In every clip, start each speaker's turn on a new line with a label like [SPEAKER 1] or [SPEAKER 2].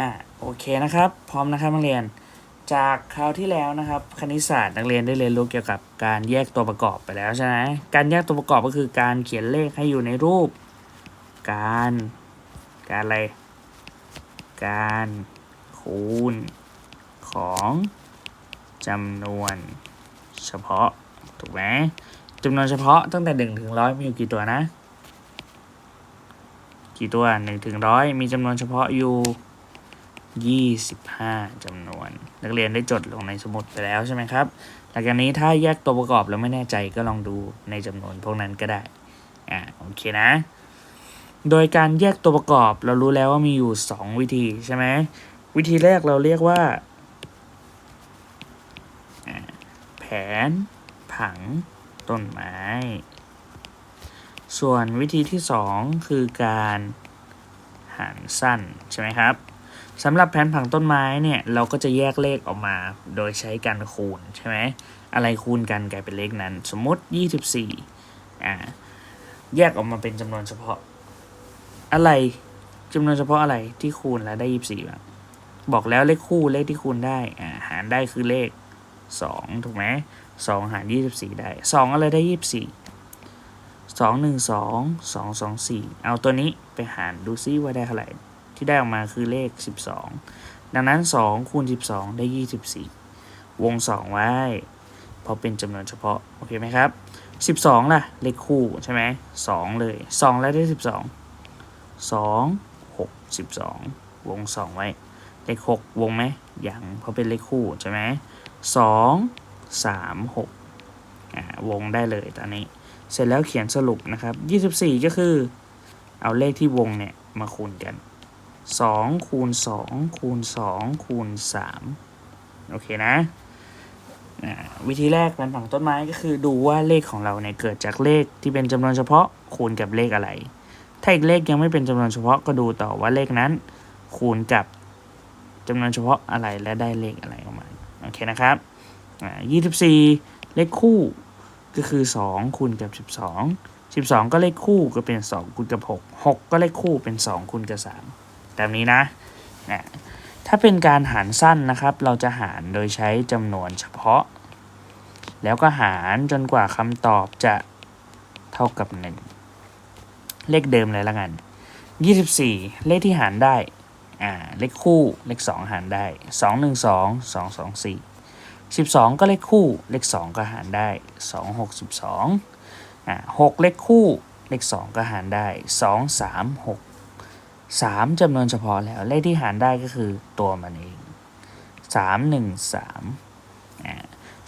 [SPEAKER 1] อะโอเคนะครับ พร้อมนะครับนักเรียน จากคราวที่แล้วนะครับ คณิตศาสตร์นักเรียนได้เรียนรู้เกี่ยวกับการแยกตัวประกอบไปแล้วใช่ไหมการแยกตัวประกอบก็คือการเขียนเลขให้อยู่ในรูป การ การอะไร การคูณของจำนวนเฉพาะถูกไหมจำนวนเฉพาะตั้งแต่หนึ่งถึงร้อยมีอยู่กี่ตัวนะ กี่ตัวหนึ่งถึงร้อยมีจำนวนเฉพาะอยู่ ยี่สิบห้าจำนวน นักเรียนได้จดลงในสมุดไปแล้วใช่ไหมครับ หลังจากนี้ถ้าแยกตัวประกอบแล้วไม่แน่ใจก็ลองดูในจำนวนพวกนั้นก็ได้ อ่าโอเคนะ โดยการแยกตัวประกอบเรารู้แล้วว่ามีอยู่ 2 วิธีใช่ไหมวิธีแรกเราเรียกว่าอ่าแผน ผัง ต้นไม้ ส่วนวิธีที่ 2 คือการหารสั้นใช่ไหมครับ สำหรับแผนผังต้นไม้เนี่ยเราก็จะแยกเลขออกมาโดยใช้การคูณใช่ไหมอะไรคูณกันกลายเป็นเลขนั้น สมมติ 24อ่าแยกออกมาเป็นจำนวนเฉพาะ อะไรจำนวนเฉพาะอะไรที่คูณแล้วได้ยี่สิบสี่บ้างบอกแล้วเลขคู่เลขที่คูณได้อ่าหารได้คือเลขสองถูกไหมสองหารยี่สิบสี่ได้สองอะไรได้ยี่สิบสี่สองหนึ่งสองสองสองสี่เอาตัวนี้ไปหารดูซิว่าได้เท่าไหร่ ที่ได้ออกมาคือเลขสิบสองดังนั้นสองคูณสิบสองได้ยี่สิบสี่วงสองไว้เพราะเป็นจำนวนเฉพาะ โอเคไหมครับสิบสองล่ะ เลขคู่ใช่ไหมสองเลยสองแล้วได้สิบสองสองหกสิบสองวงสองไว้ เลขหกวงไหมยังเพราะเป็นเลขคู่ใช่ไหมสองสามหกวงได้เลยตอนนี้ เสร็จแล้วเขียนสรุปนะครับยี่สิบสี่ก็คือ เอาเลขที่วงเนี่ย มาคูณกัน 2 คูณ 2 คูณ 2 คูณ 3 โอเคนะวิธีแรกการฝังต้นไม้ก็คือดูว่าเลขของเราเนี่ยเกิดจากเลขที่เป็นจำนวนเฉพาะคูณกับเลขอะไร ถ้าอีกเลขยังไม่เป็นจำนวนเฉพาะก็ดูต่อว่าเลขนั้น คูณกับจำนวนเฉพาะอะไรและได้เลขอะไรออกมาโอเคนะครับยี่สิบสี่เลขคู่ก็คือ 2 คูณกับ 12 12 ก็เลขคู่ก็เป็น 2 คูณกับ 6 6 ก็เลขคู่เป็น 2 คูณกับ 3 แบบนี้นะนะถ้าเป็นการหารสั้นนะครับ เราจะหารโดยใช้จำนวนเฉพาะ แล้วก็หารจนกว่าคำตอบจะเท่ากับ 1 เลขเดิมเลยละกัน 24 เลขที่หารได้อ่าเลขคู่เลข 2 หารได้ 2 1 2 2 2 4 12 ก็เลขคู่ เลข 2 ก็หารได้ 2 6 12อ่า6เลขคู่ เลข 2 ก็หารได้ 2 3 6 3จำนวนเฉพาะแล้ว เลขที่หารได้ก็คือตัวมันเอง3 1 3อ่า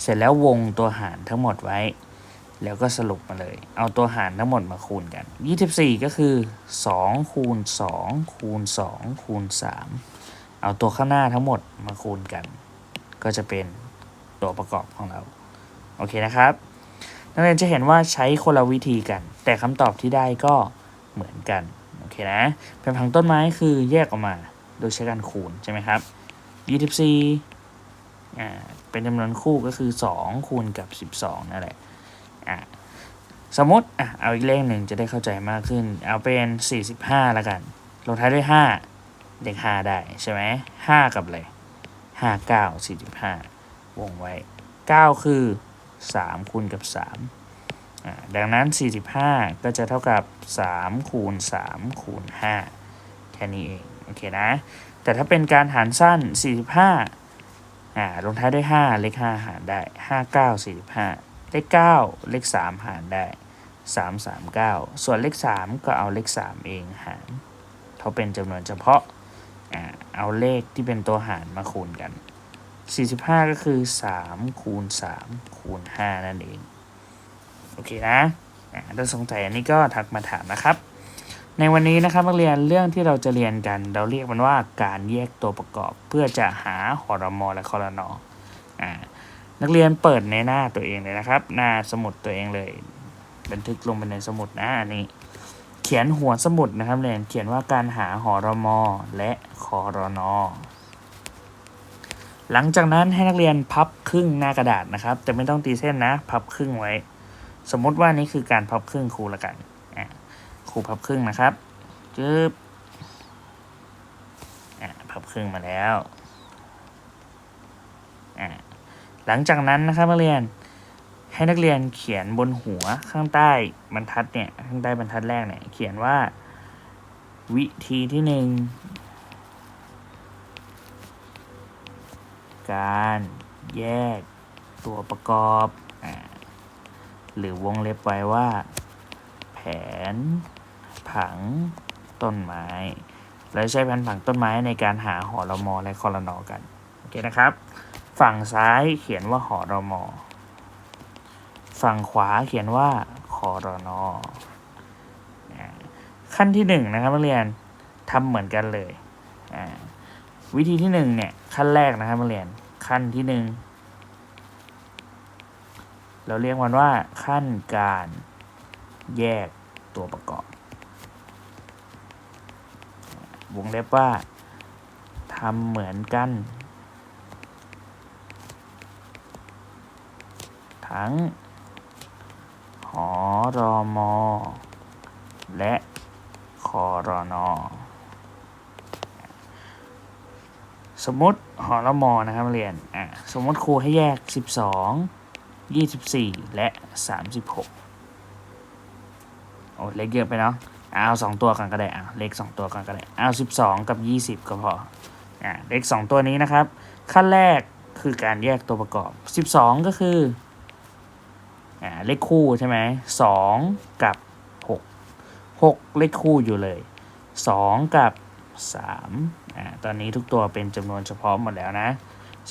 [SPEAKER 1] เสร็จแล้ววงตัวหารทั้งหมดไว้ แล้วก็สรุปมาเลย เอาตัวหารทั้งหมดมาคูณกัน 24 ก็คือ2คูณ2คูณ2คูณ3เอาตัวข้างหน้าทั้งหมดมาคูณกัน ก็จะเป็นตัวประกอบของเรา โอเคนะครับ นักเรียนจะเห็นว่าใช้คนละวิธีกัน แต่คำตอบที่ได้ก็เหมือนกัน เคนะ เป็นผังต้นไม้คือแยกออกมา โดยใช้การคูณใช่ไหมครับ24อ่าเป็นจำนวนคู่ก็คือ 2 คูณกับ 12 นั่นแหละอะสมมติอะเอาอีกเลขหนึ่งจะได้เข้าใจมากขึ้น เอาเป็น 45แล้วกัน ลงท้ายด้วย 5 เด็ก 5 ได้ใช่ไหม5กับอะไร5 9 45 วงไว้ 9 คือ 3 คูณกับ 3 ดังนั้น 45 ก็จะเท่ากับ 3 คูณ 3 คูณ 5 แค่นี้เอง โอเคนะ แต่ถ้าเป็นการหารสั้น 45อ่าลงท้ายด้วย 5 เลข 5 หารได้ 5 9 45 เลข 9 เลข 3 หารได้ 3 3 9 ส่วนเลข 3 ก็เอาเลข 3 เองหารเขาเป็นจำนวนเฉพาะอ่าเอาเลขที่เป็นตัวหารมาคูณกัน 45 ก็คือ 3 คูณ 3 คูณ 5 นั่นเอง โอเคนะถ้าสงสัยอันนี้ก็ทักมาถามนะครับ ในวันนี้นะครับนักเรียนเรื่องที่เราจะเรียนกัน เราเรียกมันว่าการแยกตัวประกอบ เพื่อจะหาหอรมอและคอรนออ่านักเรียนเปิดในหน้าตัวเองเลยนะครับ หน้าสมุดตัวเองเลย บันทึกลงไปในสมุดนะอันนี้เขียนหัวสมุดนะครับเรียนเขียนว่าการหาหอรมอและคอรนอหลังจากนั้นให้นักเรียนพับครึ่งหน้ากระดาษนะครับ แต่ไม่ต้องตีเส้นนะ พับครึ่งไว้ สมมติว่านี่คือการพับครึ่งครูละกันอะครูพับครึ่งนะครับจึ๊บอะพับครึ่งมาแล้วอ่าหลังจากนั้นนะครับนักเรียนให้นักเรียนเขียนบนหัวข้างใต้บรรทัดเนี่ยข้างใต้บรรทัดแรกเนี่ยเขียนว่า วิธีที่หนึ่งการแยกตัวประกอบอา หรือวงเล็บไว้ว่า แผน ผังต้นไม้เราใช้แผนผังต้นไม้ในการหาหอรมอและคอรนอกันโอเคนะครับ ฝั่งซ้ายเขียนว่าหอรมอฝั่งขวาเขียนว่าคอรนอขั้นที่หนึ่งนะครับนักเรียนทำเหมือนกันเลย วิธีที่หนึ่งเนี่ยขั้นแรกนะครับนักเรียนขั้นที่หนึ่ง เราเรียกมันว่าขั้นการแยกตัวประกอบ วงเล็บว่าทำเหมือนกัน ทั้งหอรอมอและคอรอนอสมมติหอรอมอนะครับเรียนอะสมมติครูให้แยก 12 24 และ 36 โอ้เลขเยอะไปเนาะเอาสองตัวกันก็ได้อะเลขสองตัวกันก็ได้เอา12กับ20ก็พออะเลขสองตัวนี้นะครับ ขั้นแรกคือการแยกตัวประกอบ12ก็คืออ่าเลขคู่ใช่ไหมสองกับหกหกเลขคู่อยู่เลยสองกับสามอ่าตอนนี้ทุกตัวเป็นจำนวนเฉพาะหมดแล้วนะ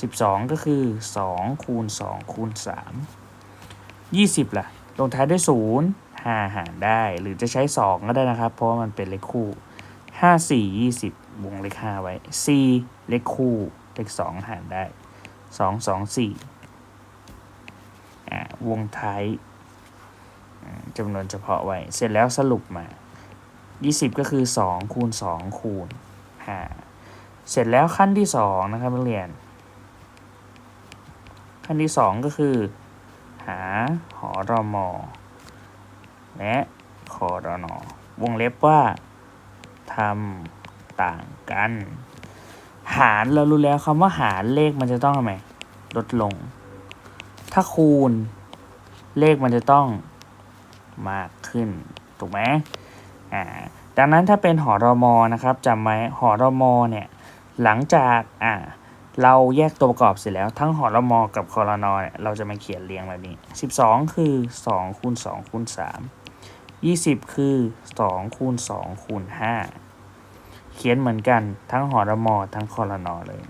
[SPEAKER 1] สิบสองก็คือสองคูณสองคูณสามยี่สิบล่ะ ลงท้ายด้วยศูนย์ห้าหารได้ หรือจะใช้สองก็ได้นะครับ เพราะว่ามันเป็นเลขคู่ห้าสี่ยี่สิบวงเลขห้าไว้สี่เลขคู่ เลขสองหารได้สองสองสี่าวงท้ายจำนวนเฉพาะไว้ เสร็จแล้วสรุปมา 20 ก็คือ 2 คูณ 2 คูณ5เสร็จแล้วขั้นที่ 2 นะครับนักเรียน ขั้นที่ 2 ก็คือ หาหอรอมอและคอรอนอวงเล็บว่าทำต่างกัน หารเรารู้แล้วคำว่าหารเลขมันจะต้องทำไมลดลง ถ้าคูณ เลขมันจะต้องมากขึ้น ถูกไหมอ่าดังนั้นถ้าเป็นหอรอมอนะครับจำไว้หอรอมอเนี่ย หลังจากอ่า เราแยกตัวประกอบเสร็จแล้วทั้งหอรมอกับคอรนอเนี่ยเราจะมาเขียนเรียงแบบนี้ 12 คือ2คูณ2คูณ3 20 คือ2คูณ2คูณ5เขียนเหมือนกันทั้งหอรมอทั้งคอรนอเลย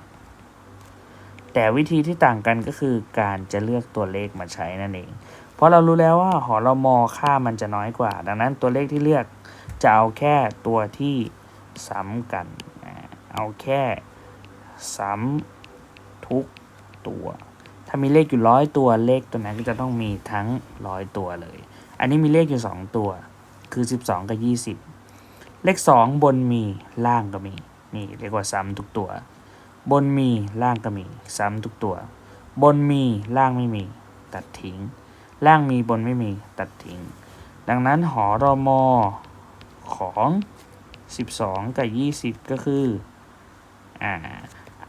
[SPEAKER 1] แต่วิธีที่ต่างกันก็คือการจะเลือกตัวเลขมาใช้นั่นเอง เพราะเรารู้แล้วว่าหอรมอค่ามันจะน้อยกว่า ดังนั้นตัวเลขที่เลือกจะเอาแค่ตัวที่ซ้ำกัน เอาแค่ซ้ำ ทุกตัว ถ้ามีเลขอยู่ร้อยตัวเลขตัวนั้นก็จะต้องมีทั้งร้อยตัวเลย อันนี้มีเลขอยู่สองตัว คือ 12 กับ 20 เลข 2 บนมีล่างก็มี นี่เรียกว่าซ้ำทุกตัว บนมีล่างก็มี ซ้ำทุกตัว บนมีล่างไม่มี ตัดทิ้ง ล่างมีบนไม่มี ตัดทิ้ง ดังนั้นหอรอมอของ 12 กับ 20 ก็คือ อ่า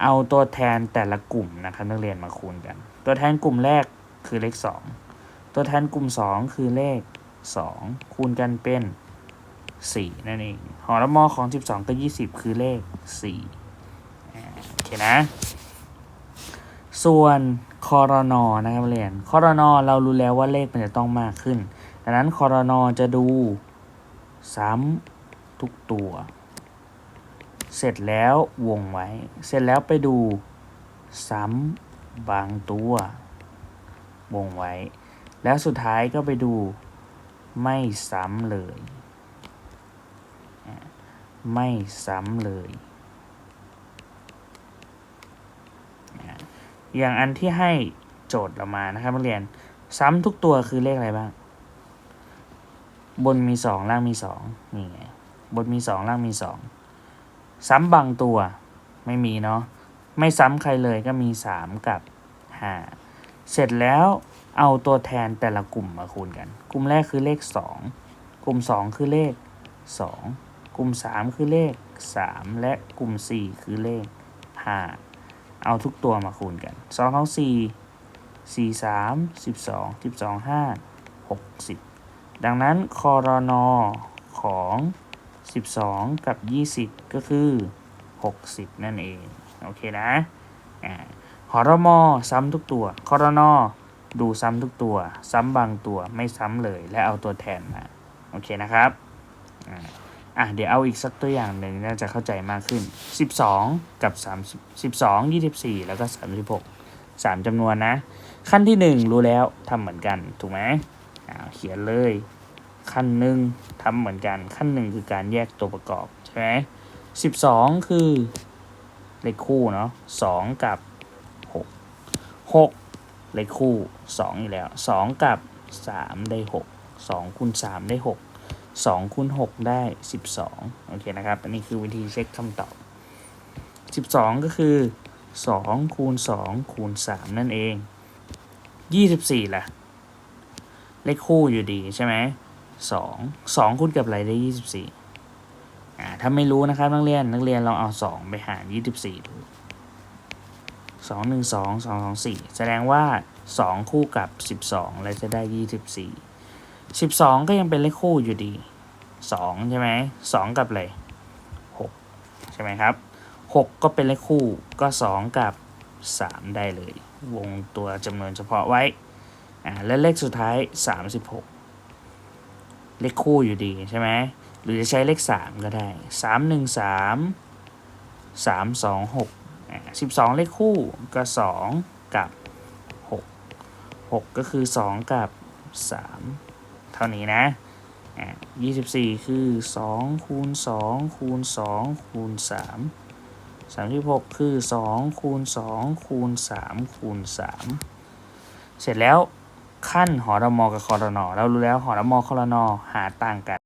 [SPEAKER 1] เอาตัวแทนแต่ละกลุ่มนะครับนักเรียนมาคูณกัน ตัวแทนกลุ่มแรกคือเลข 2 ตัวแทนกลุ่ม 2 คือเลข 2 คูณกันเป็น 4 นั่นเองหอรมอของ 12 กับ 20 คือเลข 4 โอเคนะ ส่วนคอรนอนะครับเรียนคอรนอเรารู้แล้วว่าเลขมันจะต้องมากขึ้น ดังนั้นคอรนอจะดูซ้ำทุกตัว เสร็จแล้ววงไว้ เสร็จแล้วไปดูซ้ำบางตัว วงไว้ แล้วสุดท้ายก็ไปดูไม่ซ้ำเลย ไม่ซ้ำเลยอย่างอันที่ให้โจทย์เรามานะครับนักเรียนซ้ำทุกตัวคือเลขอะไรบ้าง บนมีสองล่างมีสองนี่ไง บนมีสองล่างมีสอง ซ้ำบางตัวไม่มีเนาะไม่ซ้ำใครเลยก็มีสามกับห้าเสร็จแล้วเอาตัวแทนแต่ละกลุ่มมาคูณกัน กลุ่มแรกคือเลขสองกลุ่มสองคือเลขสองกลุ่มสามคือเลขสามและกลุ่มสี่คือเลขห้าเอาทุกตัวมาคูณกันสองท้องสี่สี่สามสิบสองสิบสองห้าหกสิบดังนั้นคอรนอของ สิบสองกับยี่สิบก็คือหกสิบนั่นเอง โอเคนะอ่าหอรมอซ้ำทุกตัวคอรนอดูซ้ำทุกตัว ซ้ำบางตัวไม่ซ้ำเลย และเอาตัวแทนมา โอเคนะครับอ่าอะเดี๋ยวเอาอีกสักตัวอย่างหนึ่งน่าจะเข้าใจมากขึ้น 12 กับ 3 12 24 แล้วก็ 36 3จำนวนนะ ขั้นที่ 1 รู้แล้วทำเหมือนกัน ถูกไหมอ่าเขียนเลย ขั้นหนึ่งทำเหมือนกันขั้นหนึ่งคือการแยกตัวประกอบใช่ไหม12คือเลขคู่เนาะ2กับ6 6เลขคู่2อยู่แล้ว2กับ3ได้6 2คูณ3ได้6 2คูณ6ได้12โอเคนะครับ อันนี้คือวิธีเช็คคำตอบ12ก็คือ2คูณ2คูณ3นั่นเอง24ล่ะ เลขคู่อยู่ดีใช่ไหม 2 2คูณกับอะไรได้24อ่าถ้าไม่รู้นะครับนักเรียนนักเรียนลองเอา2ไปหาร24ดู2 1 2 2 2 4แสดงว่า2คู่กับ12แล้วจะได้24สิบสองก็ยังเป็นเลขคู่อยู่ดีสองใช่ไหมสองกับอะไรหกใช่ไหมครับหกก็เป็นเลขคู่ก็สองกับสามได้เลย วงตัวจำนวนเฉพาะไว้อ่าและเลขสุดท้ายสามสิบหก เลขคู่อยู่ดีใช่ไหมหรือจะใช้เลขสามก็ได้สามหนึ่งสามสามสองหกสิบสองเลขคู่ก็สองกับหกหกก็คือสองกับสามเท่านี้นะอ่ายี่สิบสี่คือสองคูณสองคูณสองคูณสามสามสิบหกคือสองคูณสองคูณสามคูณสามเสร็จแล้ว ขั้นหอรมอกับคอรนอเรารู้แล้วหอรมอคอรนอหาต่างกัน